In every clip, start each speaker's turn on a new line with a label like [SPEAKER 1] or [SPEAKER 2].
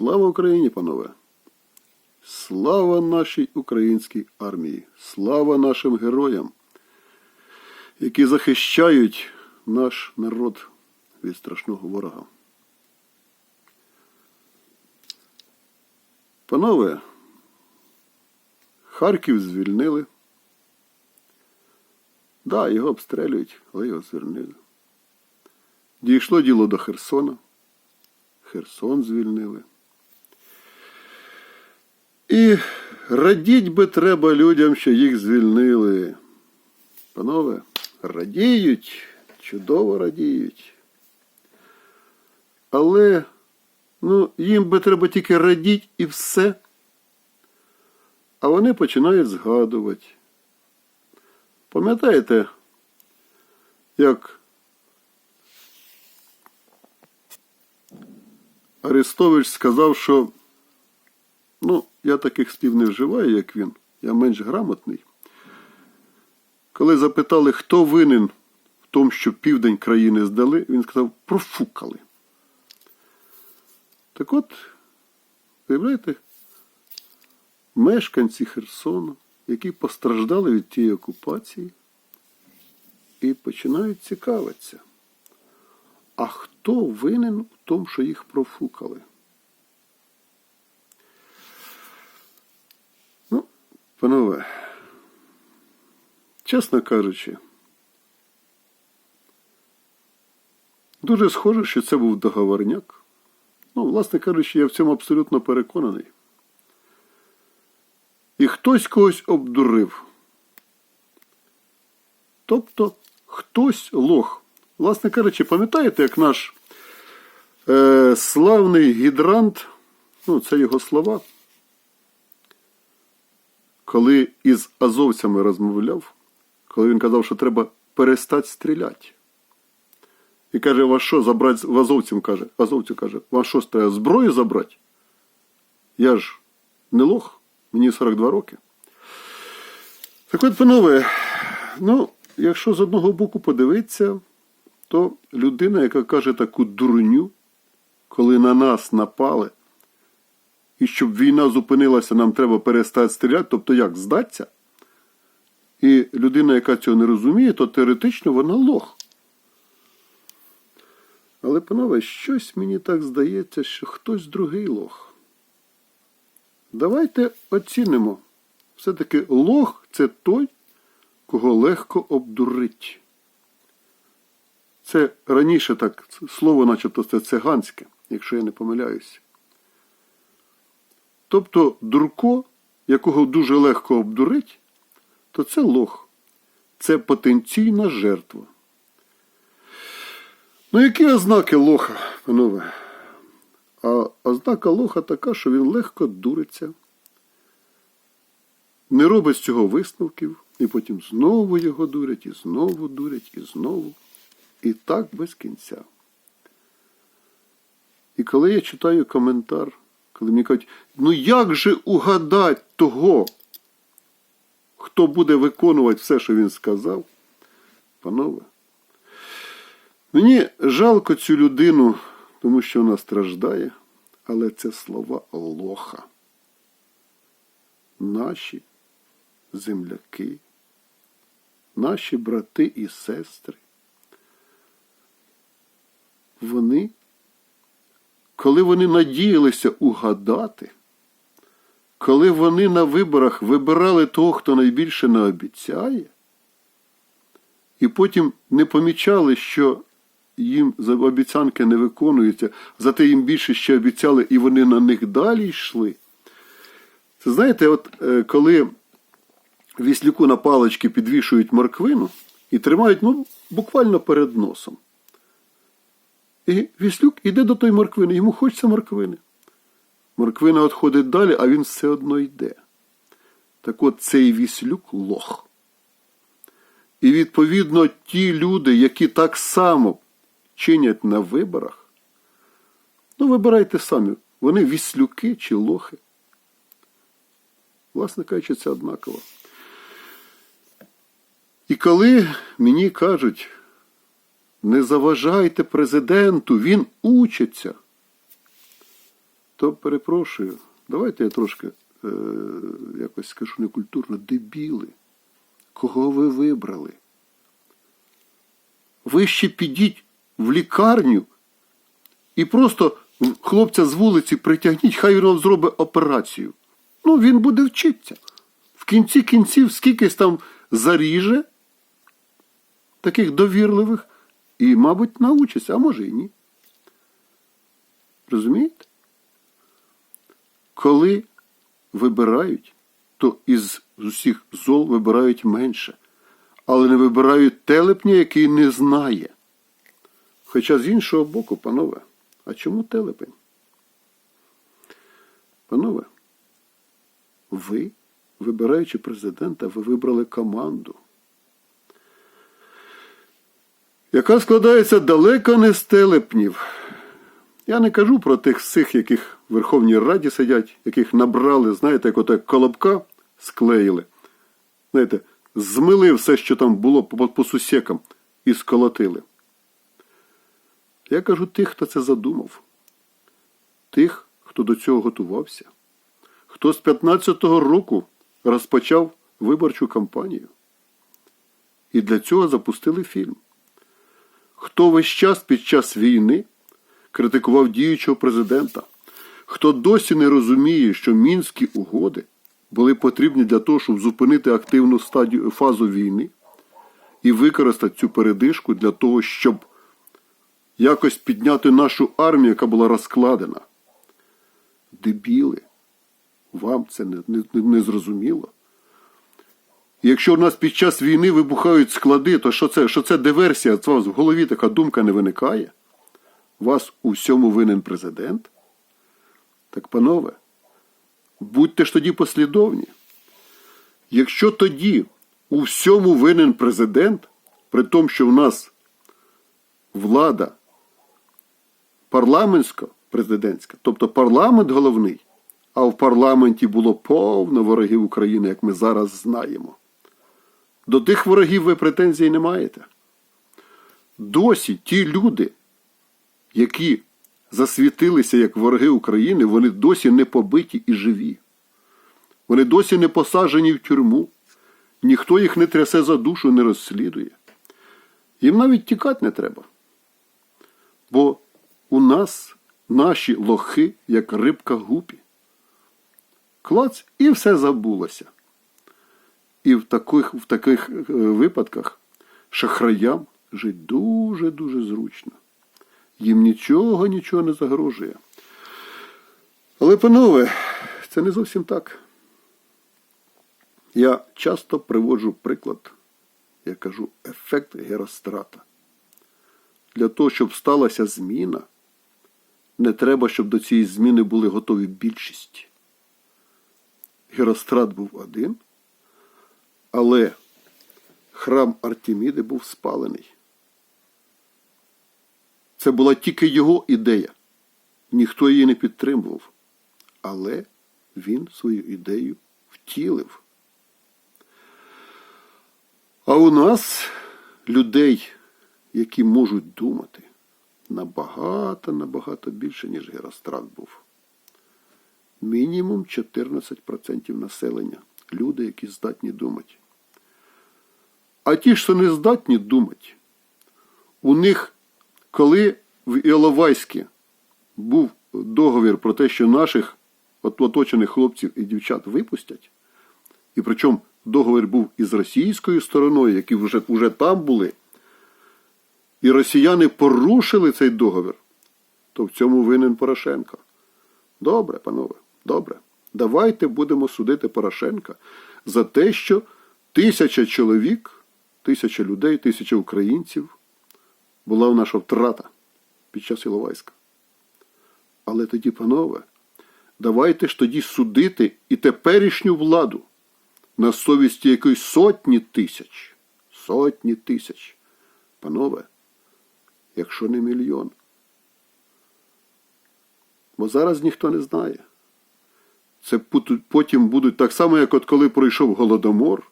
[SPEAKER 1] Слава Україні, панове! Слава нашій українській армії! Слава нашим героям, які захищають наш народ від страшного ворога. Панове, Харків звільнили. Да, його обстрілюють, але його звільнили. Дійшло діло до Херсона. Херсон звільнили. І радіть би треба людям, що їх звільнили. Панове, радіють, чудово радіють. Але ну, їм би треба тільки радіть і все. А вони починають згадувати. Пам'ятаєте, як Арестович сказав, що ну, я таких слів не вживаю, як він, я менш грамотний. Коли запитали, хто винен в тому, що південь країни здали, він сказав, профукали. Так от, виявляєте, мешканці Херсону, які постраждали від тієї окупації, і починають цікавитися. А хто винен в тому, що їх профукали? Панове, чесно кажучи, дуже схоже, що це був договорняк. Ну, власне кажучи, я в цьому абсолютно переконаний. І хтось когось обдурив. Тобто хтось лох. Власне кажучи, пам'ятаєте, як наш е, славний гідрант, ну, це його слова, коли із азовцями розмовляв, коли він казав, що треба перестати стріляти. І каже, вас що забрати в азовцям каже, азовцю каже, вас що треба зброю забрати? Я ж не лох, мені 42 роки. Так от, панове, ну, якщо з одного боку подивитися, то людина, яка каже таку дурню, коли на нас напали, і щоб війна зупинилася, нам треба перестати стріляти, тобто як здатися? І людина, яка цього не розуміє, то теоретично вона лох. Але, панове, щось мені так здається, що хтось другий лох. Давайте оцінимо. Все-таки лох це той, кого легко обдурить. Це раніше так слово, начебто, це циганське, якщо я не помиляюсь. Тобто дурко, якого дуже легко обдурить, то це лох. Це потенційна жертва. Ну, які ознаки лоха, панове? А ознака лоха така, що він легко дуриться, не робить з цього висновків, і потім знову його дурять, і знову дурять, і знову. І так без кінця. І коли я читаю коментар, коли мені кажуть, ну як же угадати того, хто буде виконувати все, що він сказав, панове, мені жалко цю людину, тому що вона страждає, але це слова лоха. Наші земляки, наші брати і сестри вони, коли вони надіялися угадати, коли вони на виборах вибирали того, хто найбільше не обіцяє, і потім не помічали, що їм обіцянки не виконуються, зате їм більше ще обіцяли, і вони на них далі йшли. Це знаєте, от е, коли віслюку на палички підвішують морквину і тримають ну, буквально перед носом. І Віслюк іде до той морквини, йому хочеться морквини. Морквина відходить далі, а він все одно йде. Так от цей віслюк лох. І відповідно ті люди, які так само чинять на виборах, ну, вибирайте самі, вони віслюки чи лохи. Власне кажучи, це однаково. І коли мені кажуть, не заважайте президенту, він учиться. То перепрошую, давайте я трошки е, якось скажу некультурно, дебіли. Кого ви вибрали? Ви ще підіть в лікарню і просто хлопця з вулиці притягніть, хай він вам зробить операцію. Ну, він буде вчитися. В кінці кінців скількись там заріже таких довірливих і, мабуть, научиться, а може і ні. Розумієте? Коли вибирають, то із усіх зол вибирають менше, але не вибирають телепня, який не знає. Хоча з іншого боку, панове, а чому телепень? Панове, ви, вибираючи президента, ви вибрали команду, яка складається далеко не з телепнів. Я не кажу про тих всіх, яких в Верховній Раді сидять, яких набрали, знаєте, як отак колобка склеїли. Знаєте, змили все, що там було по, сусекам, і сколотили. Я кажу тих, хто це задумав, тих, хто до цього готувався, хто з 15-го року розпочав виборчу кампанію. І для цього запустили фільм. Хто весь час під час війни критикував діючого президента, хто досі не розуміє, що мінські угоди були потрібні для того, щоб зупинити активну стадію фазу війни і використати цю передишку для того, щоб якось підняти нашу армію, яка була розкладена. Дебіли, вам це не, не, не зрозуміло. Якщо у нас під час війни вибухають склади, то що це, що це диверсія? Це вас в голові така думка не виникає? Вас у всьому винен президент? Так, панове, будьте ж тоді послідовні. Якщо тоді у всьому винен президент, при тому, що в нас влада парламентсько-президентська, тобто парламент головний, а в парламенті було повно ворогів України, як ми зараз знаємо. До тих ворогів ви претензій не маєте. Досі ті люди, які засвітилися як вороги України, вони досі не побиті і живі. Вони досі не посаджені в тюрму. Ніхто їх не трясе за душу, не розслідує. Їм навіть тікати не треба. Бо у нас наші лохи, як рибка гупі. Клац і все забулося. І в таких, в таких е, випадках шахраям жить дуже-дуже зручно. Їм нічого, нічого не загрожує. Але, панове, це не зовсім так. Я часто приводжу приклад, я кажу, ефект Герострата. Для того, щоб сталася зміна, не треба, щоб до цієї зміни були готові більшість. Герострат був один, але храм Артеміди був спалений. Це була тільки його ідея. Ніхто її не підтримував. Але він свою ідею втілив. А у нас людей, які можуть думати, набагато, набагато більше, ніж Герострат був. Мінімум 14% населення. Люди, які здатні думати. А ті, що не здатні думати, у них, коли в Іловайську був договір про те, що наших от оточених хлопців і дівчат випустять, і причому договір був із російською стороною, які вже, вже там були, і росіяни порушили цей договір, то в цьому винен Порошенко. Добре, панове, добре. Давайте будемо судити Порошенка за те, що тисяча чоловік, тисяча людей, тисяча українців була наша втрата під час Іловайська. Але тоді, панове, давайте ж тоді судити і теперішню владу на совісті якоїсь сотні тисяч, сотні тисяч. Панове, якщо не мільйон. Бо зараз ніхто не знає. Це потім будуть так само, як от коли пройшов Голодомор.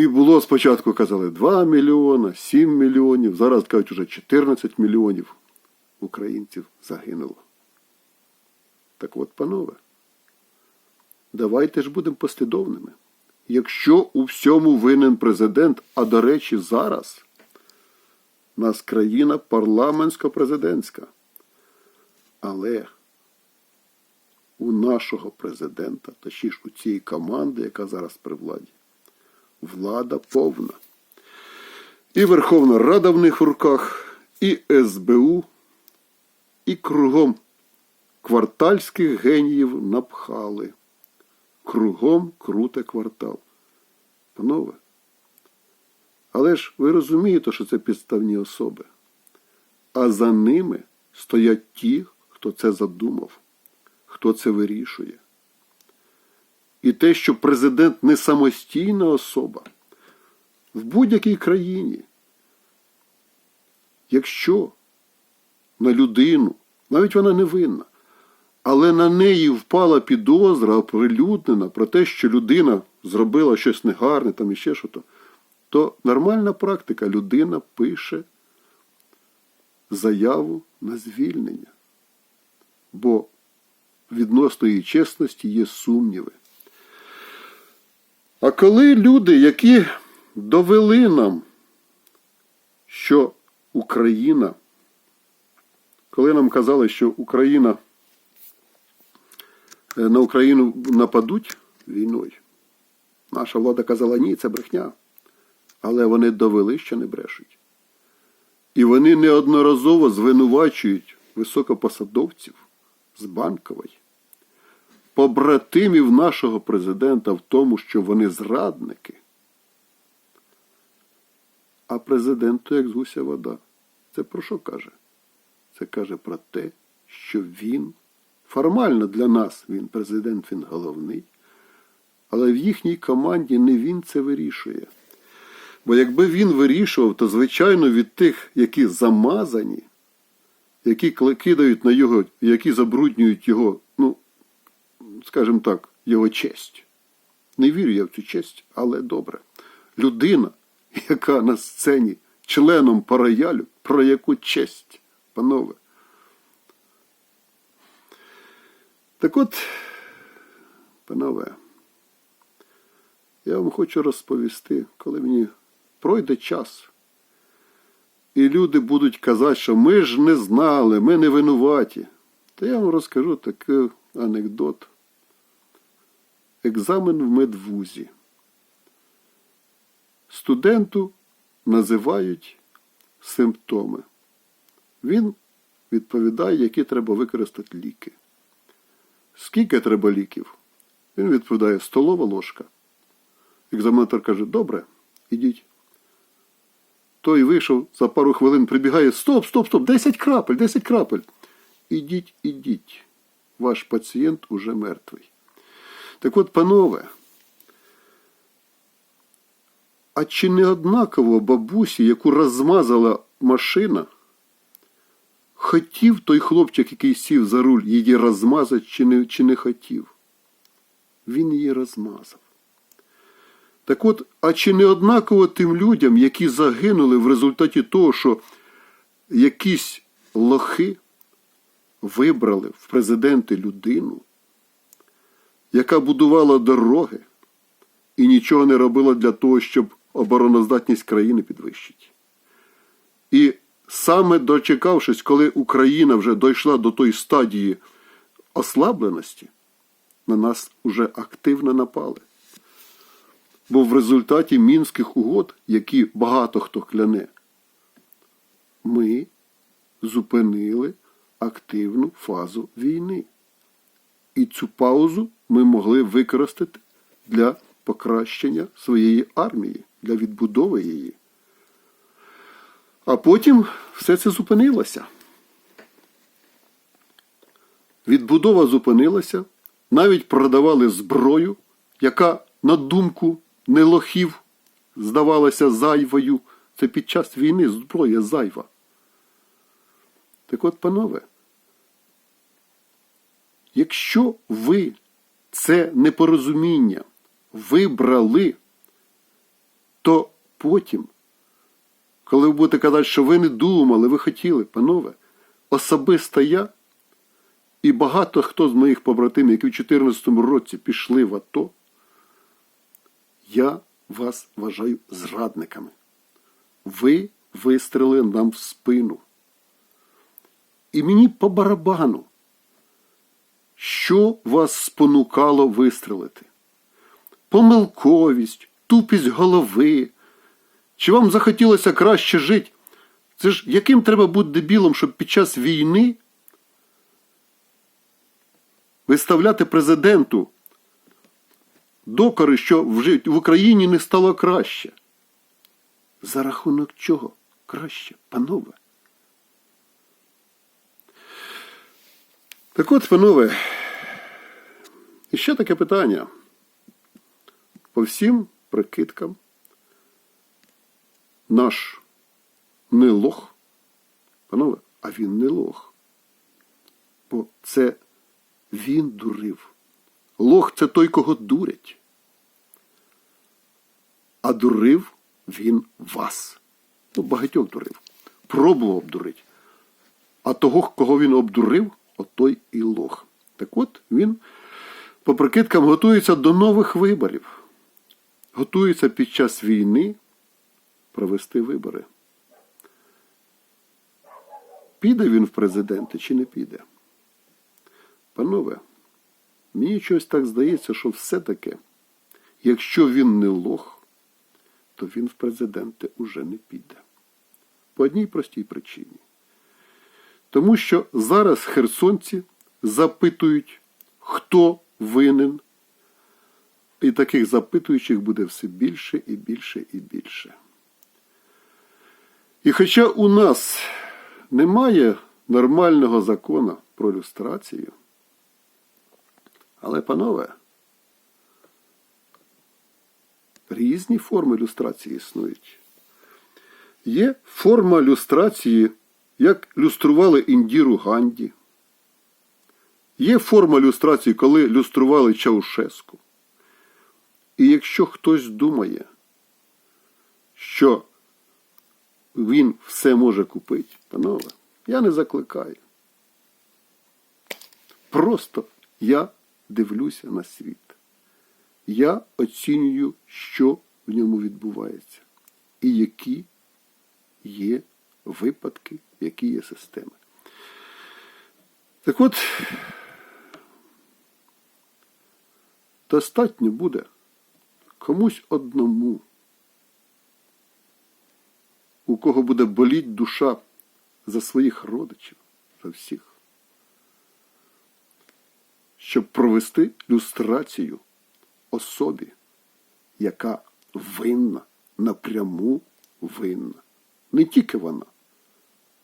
[SPEAKER 1] І було спочатку казали 2 мільйона, 7 мільйонів, зараз кажуть уже 14 мільйонів українців загинуло. Так от, панове, давайте ж будемо послідовними. Якщо у всьому винен президент, а до речі, зараз нас країна парламентсько-президентська. Але у нашого президента, точніше у цієї команди, яка зараз при владі, влада повна. І Верховна Рада в них в руках, і СБУ, і кругом квартальських геніїв напхали. Кругом круте квартал. Панове. Але ж ви розумієте, що це підставні особи. А за ними стоять ті, хто це задумав, хто це вирішує. І те, що президент не самостійна особа в будь-якій країні, якщо на людину, навіть вона не винна, але на неї впала підозра, оприлюднена про те, що людина зробила щось негарне, там іще що то, то нормальна практика людина пише заяву на звільнення. Бо відносно її чесності є сумніви. А коли люди, які довели нам, що Україна, коли нам казали, що Україна е, на Україну нападуть війною, наша влада казала, ні, це брехня. Але вони довели, що не брешуть. І вони неодноразово звинувачують високопосадовців з банкової, побратимів нашого президента в тому, що вони зрадники. А президенту, як з гуся вода, це про що каже? Це каже про те, що він формально для нас, він президент, він головний, але в їхній команді не він це вирішує. Бо якби він вирішував, то, звичайно, від тих, які замазані, які кидають на його, які забруднюють його, ну, скажімо так, його честь. Не вірю я в цю честь, але добре. Людина, яка на сцені членом параялю, про яку честь, панове. Так от, панове, я вам хочу розповісти, коли мені пройде час. І люди будуть казати, що ми ж не знали, ми не винуваті. То я вам розкажу такий анекдот. Екзамен в медвузі. Студенту називають симптоми. Він відповідає, які треба використати ліки. Скільки треба ліків? Він відповідає столова ложка. Екзаменатор каже, добре, ідіть. Той вийшов за пару хвилин, прибігає, стоп, стоп, стоп, 10 крапель, 10 крапель. Ідіть, ідіть. Ваш пацієнт уже мертвий. Так от, панове, а чи не однаково бабусі, яку розмазала машина, хотів той хлопчик, який сів за руль, її розмазати, чи не, чи не хотів? Він її розмазав. Так от, а чи не однаково тим людям, які загинули в результаті того, що якісь лохи вибрали в президенти людину, яка будувала дороги і нічого не робила для того, щоб обороноздатність країни підвищити? І саме дочекавшись, коли Україна вже дійшла до тої стадії ослабленості, на нас вже активно напали. Бо в результаті мінських угод, які багато хто кляне, ми зупинили активну фазу війни. І цю паузу ми могли використати для покращення своєї армії, для відбудови її. А потім все це зупинилося. Відбудова зупинилася, навіть продавали зброю, яка, на думку не лохів, здавалася зайвою. Це під час війни зброя зайва. Так от, панове, якщо ви це непорозуміння вибрали, то потім, коли ви будете казати, що ви не думали, ви хотіли, панове, особисто я і багато хто з моїх побратимів, які в 2014 році пішли в АТО, я вас вважаю зрадниками. Ви вистрелили нам в спину. І мені по барабану, що вас спонукало вистрелити? Помилковість, тупість голови. Чи вам захотілося краще жити? Це ж яким треба бути дебілом, щоб під час війни виставляти президенту докори, що в Україні не стало краще? За рахунок чого краще, панове? Так от, панове, ще таке питання. По всім прикидкам наш не лох, панове, а він не лох. Бо це він дурив. Лох це той, кого дурять. А дурив він вас. Ну, багатьох дурив. Пробував обдурити. А того, кого він обдурив, отой і лох. Так от він, по прикидкам, готується до нових виборів. Готується під час війни провести вибори. Піде він в президенти чи не піде? Панове, мені щось так здається, що все-таки, якщо він не лох, то він в президенти уже не піде. По одній простій причині. Тому що зараз херсонці запитують, хто винен. І таких запитуючих буде все більше і більше і більше. І хоча у нас немає нормального закону про люстрацію, але, панове, різні форми люстрації існують. Є форма люстрації, як люстрували Індіру Ганді. Є форма люстрації, коли люстрували Чаушеску. І якщо хтось думає, що він все може купити, панове, я не закликаю. Просто я дивлюся на світ. Я оцінюю, що в ньому відбувається, і які є випадки, які є системи. Так от, достатньо буде комусь одному, у кого буде боліть душа за своїх родичів, за всіх, щоб провести люстрацію особі, яка винна, напряму винна. Не тільки вона,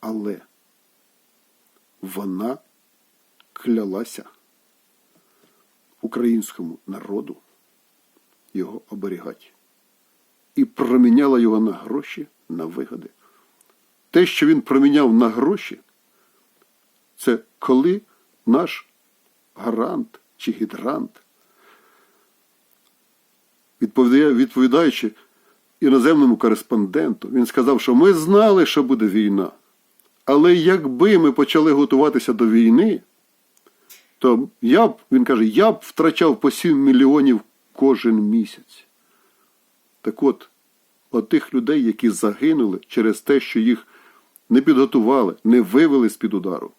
[SPEAKER 1] але вона клялася українському народу його оберігати. І проміняла його на гроші, на вигоди. Те, що він проміняв на гроші, це коли наш гарант чи гідрант, відповідаючи іноземному кореспонденту, він сказав, що ми знали, що буде війна. Але якби ми почали готуватися до війни, то я б, він каже, я б втрачав по 7 мільйонів кожен місяць. Так от, от тих людей, які загинули через те, що їх не підготували, не вивели з-під удару,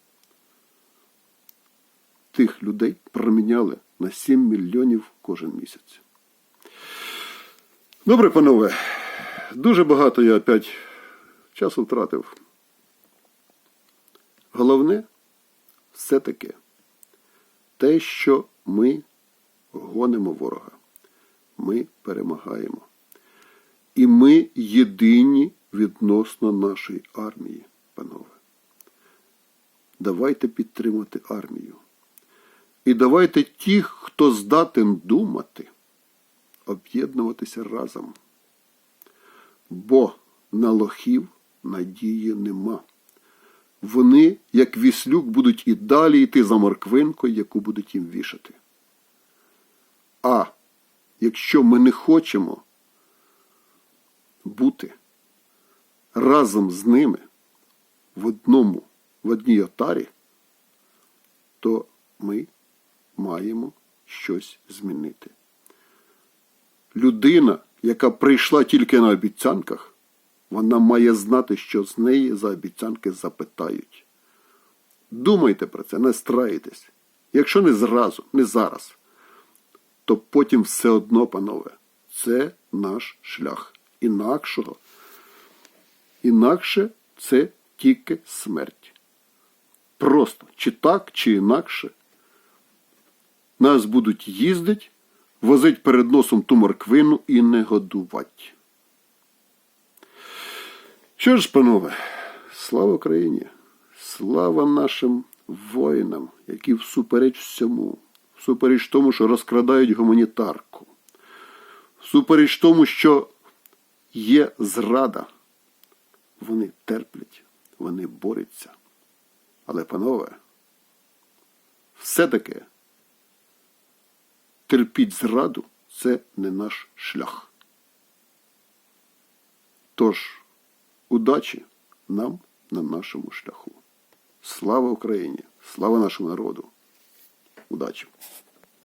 [SPEAKER 1] тих людей проміняли на 7 мільйонів кожен місяць. Добре, панове, дуже багато я опять часу втратив. Головне все-таки те, що ми гонимо ворога, ми перемагаємо. І ми єдині відносно нашої армії, панове. Давайте підтримати армію. І давайте ті, хто здатен думати, об'єднуватися разом. Бо на лохів надії нема. Вони, як віслюк, будуть і далі йти за морквинкою, яку будуть їм вішати. А якщо ми не хочемо бути разом з ними в одному, в одній отарі, то ми маємо щось змінити. Людина, яка прийшла тільки на обіцянках, вона має знати, що з неї за обіцянки запитають. Думайте про це, не страйтесь. Якщо не зразу, не зараз, то потім все одно, панове, це наш шлях. Інакшого. Інакше це тільки смерть. Просто чи так, чи інакше. Нас будуть їздить, возить перед носом ту морквину і не годувати. Що ж, панове, слава Україні! Слава нашим воїнам, які всупереч всьому, всупереч тому, що розкрадають гуманітарку, всупереч тому, що є зрада, вони терплять, вони борються. Але, панове, все-таки терпіть зраду це не наш шлях. Тож, удачі нам на нашому шляху. Слава Україні! Слава нашому народу! Удачі!